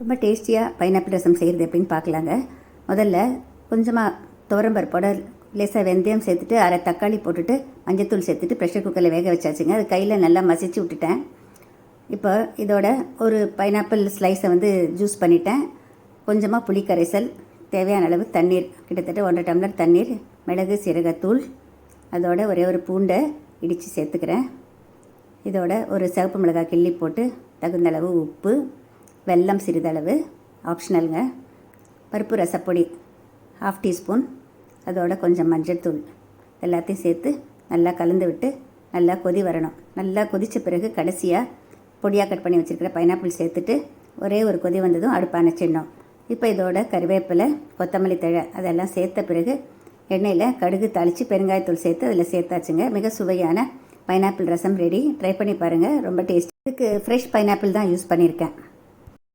ரொம்ப டேஸ்டியாக பைனாப்பிள் ரசம் செய்கிறது எப்படின்னு பார்க்கலாங்க. முதல்ல கொஞ்சமாக துவரம்பருப்போட லேசாக வெந்தயம் சேர்த்துட்டு அரை தக்காளி போட்டுட்டு மஞ்சத்தூள் சேர்த்துட்டு ப்ரெஷர் குக்கரில் வேக வச்சாச்சுங்க. அது கையில் நல்லா மசிச்சு விட்டுட்டேன். இப்போ இதோட ஒரு பைனாப்பிள் ஸ்லைஸை வந்து ஜூஸ் பண்ணிட்டேன். கொஞ்சமாக புளி கரைசல் தேவையான அளவு தண்ணீர் கிட்டத்தட்ட ஒன்றரை டம்ளர் தண்ணீர் மிளகு சீரகத்தூள் அதோட ஒரே ஒரு பூண்டை இடித்து சேர்த்துக்கிறேன். இதோட ஒரு சிவப்பு மிளகாய் கிள்ளி போட்டு தகுந்த அளவு உப்பு வெல்லம் சிறிதளவு ஆப்ஷனலுங்க பருப்பு ரசப்பொடி ஹாஃப் டீஸ்பூன் அதோட கொஞ்சம் மஞ்சள் தூள். எல்லாத்தையும் சேர்த்து நல்லா கலந்து விட்டு நல்லா கொதி வரணும். நல்லா கொதித்த பிறகு கடைசியாக பொடியாக கட் பண்ணி வச்சுருக்கிற பைனாப்பிள் சேர்த்துட்டு ஒரே ஒரு கொதி வந்ததும் அடுப்பு அணைச்சிடணும். இப்போ இதோட கருவேப்பிலை கொத்தமல்லி தழை அதெல்லாம் சேர்த்த பிறகு எண்ணெயில் கடுகு தாளித்து பெருங்காயத்தூள் சேர்த்து அதில் சேர்த்தாச்சுங்க. மிக சுவையான பைனாப்பிள் ரசம் ரெடி ட்ரை பண்ணி பாருங்கள் ரொம்ப டேஸ்ட் இதுக்கு ஃப்ரெஷ் பைனாப்பிள் தான் யூஸ் பண்ணியிருக்கேன்.